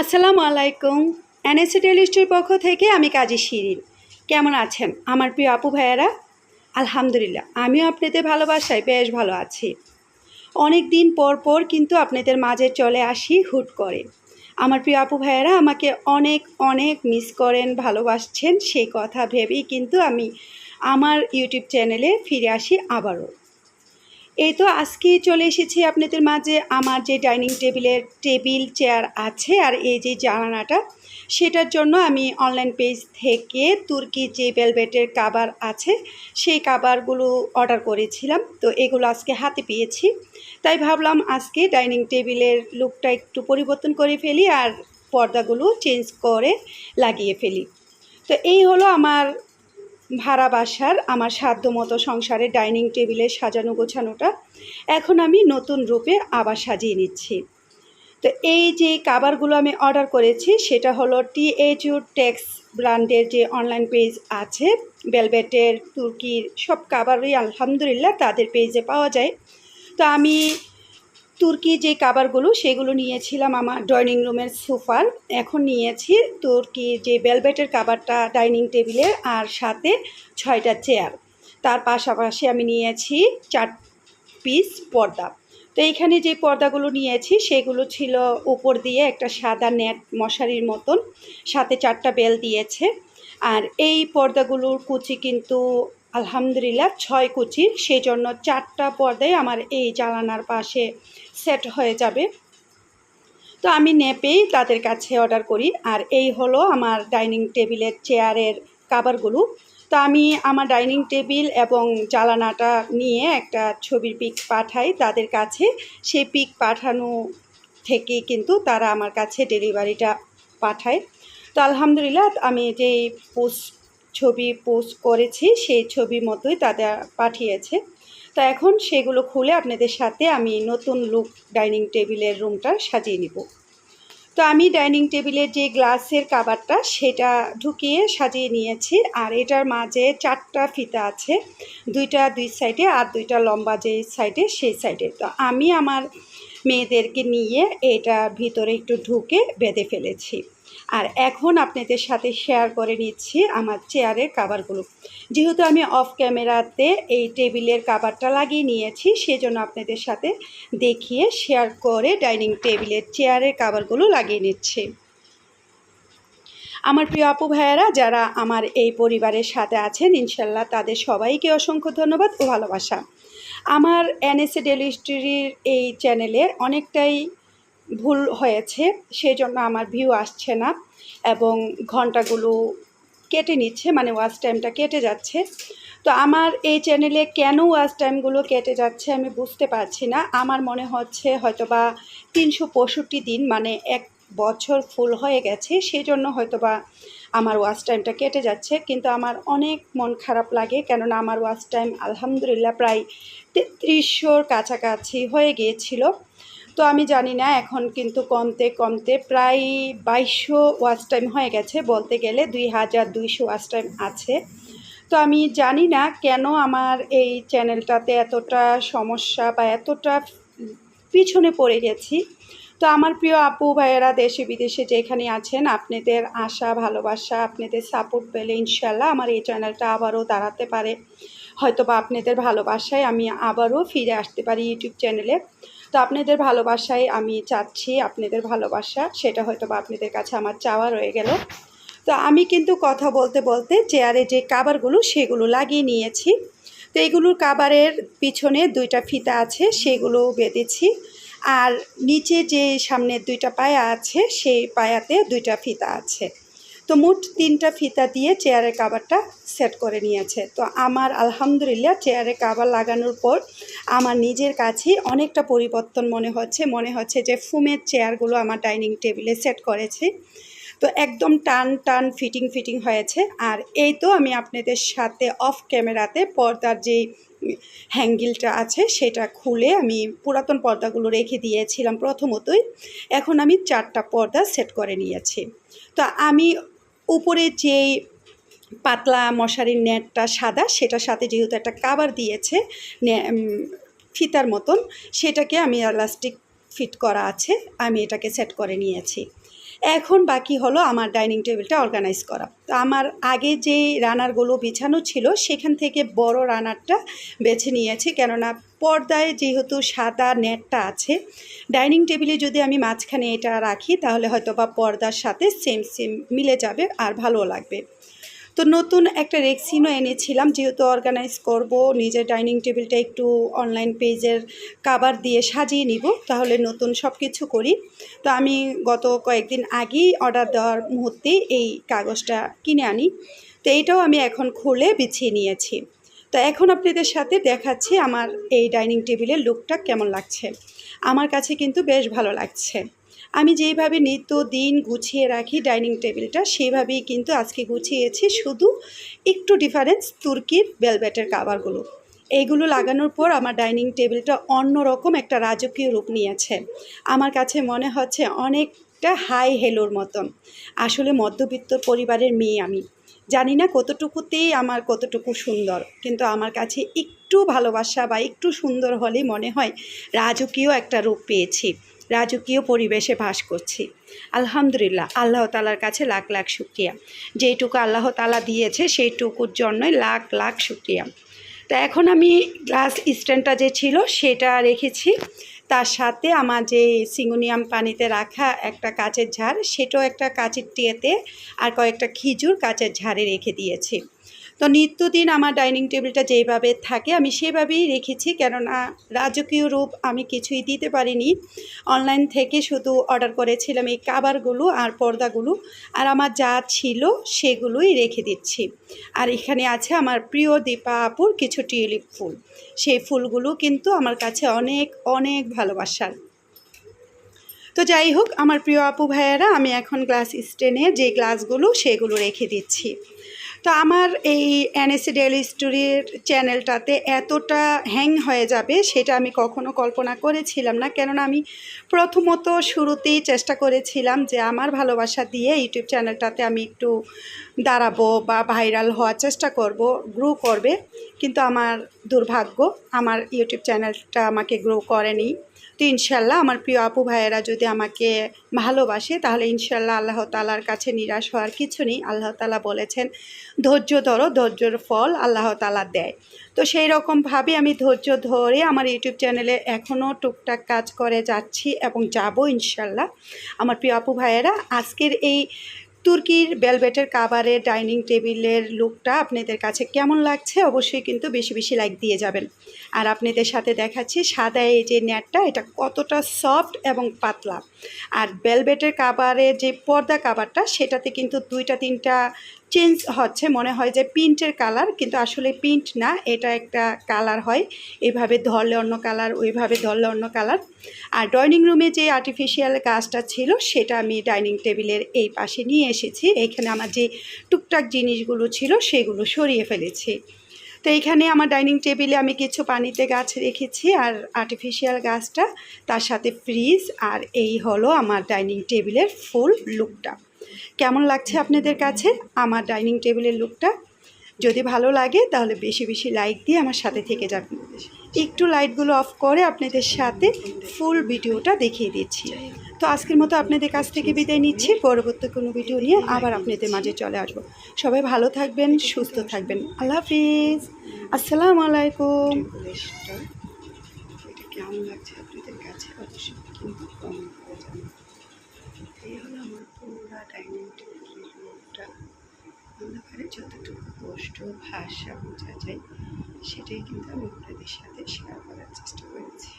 আসসালামু আলাইকুম। এনএসসি টেলিস্টের পক্ষ থেকে আমি কাজী শিরিন। কেমন আছেন? আমার প্রিয় আপু ভাইয়ারা? আলহামদুলিল্লাহ, আমিও আপনাদের ভালোবাসায় বেশ ভালো আছি। অনেক দিন পর পর কিন্তু আপনাদের মাঝে চলে আসি হুট করে। আমার প্রিয় আপু ভাইয়ারা, আমাকে অনেক অনেক মিস করেন, ভালোবাসছেন, সেই কথা ভেবেই কিন্তু আমি আমার ইউটিউব চ্যানেলে ফিরে আসি আবারও। এই তো আজকে চলে এসেছি আপনাদের মাঝে। আমার যে ডাইনিং টেবিলের টেবিল, চেয়ার আছে আর এই যে জানানাটা সেটার জন্য আমি অনলাইন পেজ থেকে তুর্কি যে বেলভেটের কাবার আছে, সেই কাবারগুলো অর্ডার করেছিলাম। তো এগুলো আজকে হাতে পেয়েছি। তাই ভাবলাম আজকে ডাইনিং টেবিলের লুকটা একটু পরিবর্তন করে ফেলি আর পর্দাগুলো চেঞ্জ করে লাগিয়ে ফেলি। তো এই হলো আমার ভাড়া বাসার আমার সাধ্য মতো সংসারে ডাইনিং টেবিলে সাজানো গোছানোটা এখন আমি নতুন রূপে আবার সাজিয়ে নিচ্ছি। তো এই যে কাবারগুলো আমি অর্ডার করেছি, সেটা হলো টিএচইউ টেক্স ব্র্যান্ডের যে অনলাইন পেজ আছে বেলভেটের তুর্কির সব কাবারই আলহামদুলিল্লাহ তাদের পেজে পাওয়া যায়। তো আমি তুর্কি যে কাবারগুলো সেগুলো নিয়েছিলাম আমার ডাইনিং রুমের সোফার। এখন নিয়েছি তুর্কি যে বেলভেটের কাবারটা ডাইনিং টেবিলের আর সাথে ছয়টা চেয়ার। তার পাশাপাশি আমি নিয়েছি চার পিস পর্দা। তো এইখানে যে পর্দাগুলো নিয়েছি, সেগুলো ছিল উপর দিয়ে একটা সাদা নেট মশারির মতন। সাথে চারটা বেল দিয়েছে। আর এই পর্দাগুলোর কুচি কিন্তু আলহামদুলিল্লাহ, ছয় কুচি। সেই জন্য চারটা পর্দায় আমার এই জানানার পাশে সেট হয়ে যাবে। তো আমি নেপেই তাদের কাছে অর্ডার করি। আর এই হলো আমার ডাইনিং টেবিলের চেয়ারের কাবারগুলো তো আমি আমার ডাইনিং টেবিল এবং জ্বালানাটা নিয়ে একটা ছবির পিক পাঠাই তাদের কাছে। সেই পিক পাঠানো থেকে কিন্তু তারা আমার কাছে ডেলিভারিটা পাঠায়। তো আলহামদুলিল্লাহ, আমি যেই পোস্ট ছবি পোস্ট করেছি, সেই ছবি মতোই তাদের পাঠিয়েছে। তো এখন সেগুলো খুলে আপনাদের সাথে আমি নতুন লুক ডাইনিং টেবিলের রুমটা সাজিয়ে নিব। তো আমি ডাইনিং টেবিলের যে গ্লাসের কাবারটা সেটা ঢুকিয়ে সাজিয়ে নিয়েছি। আর এটার মাঝে চারটা ফিতা আছে, দুইটা দুই সাইডে আর দুইটা লম্বা যে সাইডে সেই সাইডে তো আমি আমার মেয়েদেরকে নিয়ে এটা ভিতরে একটু ঢুকে বেঁধে ফেলেছি। আর এখন আপনাদের সাথে শেয়ার করে নিচ্ছি আমার চেয়ারের কাভারগুলো যেহেতু আমি অফ ক্যামেরাতে এই টেবিলের কাভারটা লাগিয়ে নিয়েছি, সেজন্য আপনাদের সাথে দেখিয়ে শেয়ার করে ডাইনিং টেবিলের চেয়ারের কাভারগুলো লাগিয়ে নিচ্ছি। আমার প্রিয় আপু ভাইয়েরা, যারা আমার এই পরিবারের সাথে আছেন ইনশাল্লাহ তাদের সবাইকে অসংখ্য ধন্যবাদ ও ভালোবাসা। আমার এনএসএ ডেলিস্ট্রির এই চ্যানেলে অনেকটাই ভুল হয়েছে সেই জন্য আমার ভিউ আসছে না এবং ঘন্টাগুলো কেটে নিচ্ছে মানে ওয়াচ টাইমটা কেটে যাচ্ছে। তো আমার এই চ্যানেলে কেন ওয়াচ টাইমগুলো কেটে যাচ্ছে আমি বুঝতে পারছি না। আমার মনে হচ্ছে হয়তো বা তিনশো পঁয়ষট্টি দিন মানে এক বছর ফুল হয়ে গেছে সেই জন্য হয়তো বা আমার ওয়াচ টাইমটা কেটে যাচ্ছে। কিন্তু আমার অনেক মন খারাপ লাগে, কেননা আমার ওয়াচ টাইম আলহামদুলিল্লাহ প্রায় তেত্রিশশোর কাছাকাছি হয়ে গিয়েছিল। তো আমি জানি না, এখন কিন্তু কমতে কমতে প্রায় বাইশশো ওয়াচ টাইম হয়ে গেছে, বলতে গেলে দুই হাজার দুইশো ওয়াচ টাইম আছে। তো আমি জানি না কেন আমার এই চ্যানেলটাতে এতটা সমস্যা বা এতটা পিছনে পড়ে গেছি। তো আমার প্রিয় আপু ভাইয়েরা দেশে বিদেশে যেখানে আছেন, আপনাদের আশা, ভালোবাসা, আপনাদের সাপোর্ট পেলে ইনশাল্লাহ আমার এই চ্যানেলটা আবারও দাঁড়াতে পারে। হয়তো বা আপনাদের ভালোবাসায় আমি আবারও ফিরে আসতে পারি ইউটিউব চ্যানেলে। তো আপনাদের ভালোবাসায় আমি চাচ্ছি আপনাদের ভালোবাসা। সেটা হয়তো বা আপনাদের কাছে আমার চাওয়া রয়ে গেল। তো আমি কিন্তু কথা বলতে বলতে চেয়ারে যে কাবারগুলো, সেগুলো লাগিয়ে নিয়েছি। তো এইগুলোর কাবারের পিছনে দুইটা ফিতা আছে সেগুলো বেঁধেছি। আর নিচে যে সামনের দুইটা পায়া আছে, সেই পায়াতে দুইটা ফিতা আছে। তো মোট তিনটা ফিতা দিয়ে চেয়ারের কাবারটা সেট করে নিয়েছে। তো আমার আলহামদুলিল্লাহ চেয়ারে কাবার লাগানোর পর আমার নিজের কাছে অনেকটা পরিবর্তন মনে হচ্ছে। মনে হচ্ছে যে ফুমের চেয়ারগুলো আমার ডাইনিং টেবিলে সেট করেছে। তো একদম টান টান ফিটিং ফিটিং হয়েছে। আর এই তো আমি আপনাদের সাথে অফ ক্যামেরাতে পর্দার যে হ্যাঙ্গিলটা আছে সেটা খুলে আমি পুরাতন পর্দাগুলো রেখে দিয়েছিলাম প্রথমতই। এখন আমি চারটা পর্দা সেট করে নিয়েছি। তো আমি উপরে যেই পাতলা মশারির নেটটা সাদা সেটার সাথে যেহেতু একটা কাবার দিয়েছে ফিতার মতন, সেটাকে আমি ইলাস্টিক ফিট করা আছে, আমি এটাকে সেট করে নিয়েছি। এখন বাকি হলো আমার ডাইনিং টেবিলটা অর্গানাইজ করা। তো আমার আগে যে রানারগুলো বিছানো ছিল, সেখান থেকে বড় রানারটা বেছে নিয়েছি। কেননা পর্দায় যেহেতু সাদা নেটটা আছে, ডাইনিং টেবিলে যদি আমি মাঝখানে এটা রাখি, তাহলে হয়তো বা পর্দার সাথে সেম সেম মিলে যাবে আর ভালো লাগবে। তো নতুন একটা রেক্সিনও এনেছিলাম, যেহেতু অর্গানাইজ করব, নিজের ডাইনিং টেবিলটা একটু অনলাইন পেজের কাবার দিয়ে সাজিয়ে নিব, তাহলে নতুন সব কিছু করি। তো আমি গত কয়েকদিন আগেই অর্ডার দেওয়ার মুহূর্তে এই কাগজটা কিনে আনি। তো এইটাও আমি এখন খুলে বিছিয়ে নিয়েছি। তো এখন আপনাদের সাথে দেখাচ্ছি আমার এই ডাইনিং টেবিলের লুকটা কেমন লাগছে। আমার কাছে কিন্তু বেশ ভালো লাগছে। আমি যেইভাবে নিত্য দিন গুছিয়ে রাখি ডাইনিং টেবিলটা, সেইভাবেই কিন্তু আজকে গুছিয়েছি শুধু একটু ডিফারেন্স তুর্কির বেলবেটের কাভারগুলো এইগুলো লাগানোর পর আমার ডাইনিং টেবিলটা অন্যরকম একটা রাজকীয় রূপ নিয়েছে। আমার কাছে মনে হচ্ছে অনেকটা হাই হেলোর মতন। আসলে মধ্যবিত্ত পরিবারের মেয়ে আমি। জানি না কতটুকুতেই আমার কতটুকু সুন্দর, কিন্তু আমার কাছে একটু ভালোবাসা বা একটু সুন্দর হলেই মনে হয় রাজকীয় একটা রূপ পেয়েছি। রাজকীয় পরিবেশে বাস করছি। আলহামদুলিল্লাহ, আল্লাহ তালার কাছে লাখ লাখ শুক্রিয়া। যেইটুকু আল্লাহ তালা দিয়েছে, সেইটুকুর জন্যই লাখ লাখ শুক্রিয়া। তো এখন আমি গ্লাস স্ট্যান্ডটা যে ছিল, সেটা রেখেছি। তার সাথে আমার যে সিঙ্গুনিয়াম পানিতে রাখা একটা কাচের ঝাড়, সেটাও একটা কাচের টিয়েতে আর কয়েকটা খিজুর কাচের ঝাড়ে রেখে দিয়েছি। তো নিত্যদিন আমার ডাইনিং টেবিলটা যেভাবে থাকে আমি সেভাবেই রেখেছি কেননা রাজকীয় রূপ আমি কিছুই দিতে পারিনি। অনলাইন থেকে শুধু অর্ডার করেছিলাম এই কাবারগুলো আর পর্দাগুলো আর আমার যা ছিল সেগুলোই রেখে দিচ্ছি। আর এখানে আছে আমার প্রিয় দীপা আপুর কিছু টিউলিপ ফুল। সেই ফুলগুলো কিন্তু আমার কাছে অনেক অনেক ভালোবাসার। তো যাই হোক, আমার প্রিয় আপু ভাইয়ারা, আমি এখন গ্লাস স্টেনে যে গ্লাসগুলো সেগুলো রেখে দিচ্ছি। তো আমার এই এনএসি ডেলি স্টোরির চ্যানেলটাতে এতটা হ্যাং হয়ে যাবে সেটা আমি কখনো কল্পনা করেছিলাম না। কেননা আমি প্রথমত শুরুতেই চেষ্টা করেছিলাম যে আমার ভালোবাসা দিয়ে ইউটিউব চ্যানেলটাতে আমি একটু দাঁড়াবো বা ভাইরাল হওয়ার চেষ্টা করব গ্রো করবে। কিন্তু আমার দুর্ভাগ্য, আমার ইউটিউব চ্যানেলটা আমাকে গ্রো করেনি। তো ইনশাল্লাহ আমার প্রিয় আপু ভাইয়েরা যদি আমাকে ভালোবাসে, তাহলে ইনশাল্লাহ আল্লাহ তালার কাছে নিরাশ হওয়ার কিছু নেই। আল্লাহ তালা বলেছেন, ধৈর্য ধরো, ধৈর্যর ফল আল্লাহ তালা দেয়। তো সেই রকমভাবে আমি ধৈর্য ধরে আমার ইউটিউব চ্যানেলে এখনও টুকটাক কাজ করে যাচ্ছি এবং যাব ইনশাল্লাহ। আমার প্রিয় আপু ভাইয়েরা, আজকের এই তুর্কির বেলভেটের কাবারের ডাইনিং টেবিলের লুকটা আপনাদের কাছে কেমন লাগছে অবশ্যই কিন্তু বেশি বেশি লাইক দিয়ে যাবেন। আর আপনাদের সাথে দেখাচ্ছি সাদা এই যে নেটটা এটা কতটা সফট এবং পাতলা। আর বেলভেটের কাবারের যে পর্দা কাবারটা, সেটাতে কিন্তু দুইটা, তিনটা চেঞ্জ হচ্ছে, মনে হয় যে প্রিন্টের কালার, কিন্তু আসলে প্রিন্ট না, এটা একটা কালার হয়। এভাবে ধরলে অন্য কালার, ওইভাবে ধরলে অন্য কালার। আর ডাইনিং রুমে যে আর্টিফিশিয়াল গাছটা ছিল, সেটা আমি ডাইনিং টেবিলের এই পাশে নিয়ে এসেছি। এইখানে আমার যে টুকটাক জিনিসগুলো ছিল, সেগুলো সরিয়ে ফেলেছি। তো এইখানে আমার ডাইনিং টেবিলে আমি কিছু পানিতে গাছ রেখেছি, আর আর্টিফিশিয়াল গাছটা, তার সাথে ফ্রিজ আর এই হলো আমার ডাইনিং টেবিলের ফুল লুকটা কেমন লাগছে আপনাদের কাছে আমার ডাইনিং টেবিলের লুকটা? যদি ভালো লাগে, তাহলে বেশি বেশি লাইক দিয়ে আমার সাথে থেকে যাবেন। একটু লাইটগুলো অফ করে আপনাদের সাথে ফুল ভিডিওটা দেখিয়ে দিচ্ছি। তো আজকের মতো আপনাদের কাছ থেকে বিদায় নিচ্ছি। পরবর্তী কোনো ভিডিও নিয়ে আবার আপনাদের মাঝে চলে আসব। সবাই ভালো থাকবেন, সুস্থ থাকবেন। আল্লাহ হাফিজ। আসসালামু আলাইকুম। কেমন লাগছে আপনাদের কাছে? অবশ্যই কিন্তু করে এই হলো আমার পুরা ডাইনিং টেবিলের রুমটা অন্ধকারে যতটুকু কষ্ট ভাষা বোঝা যায়, সেটাই কিন্তু আমি আপনাদের সাথে শেয়ার করার চেষ্টা করেছি।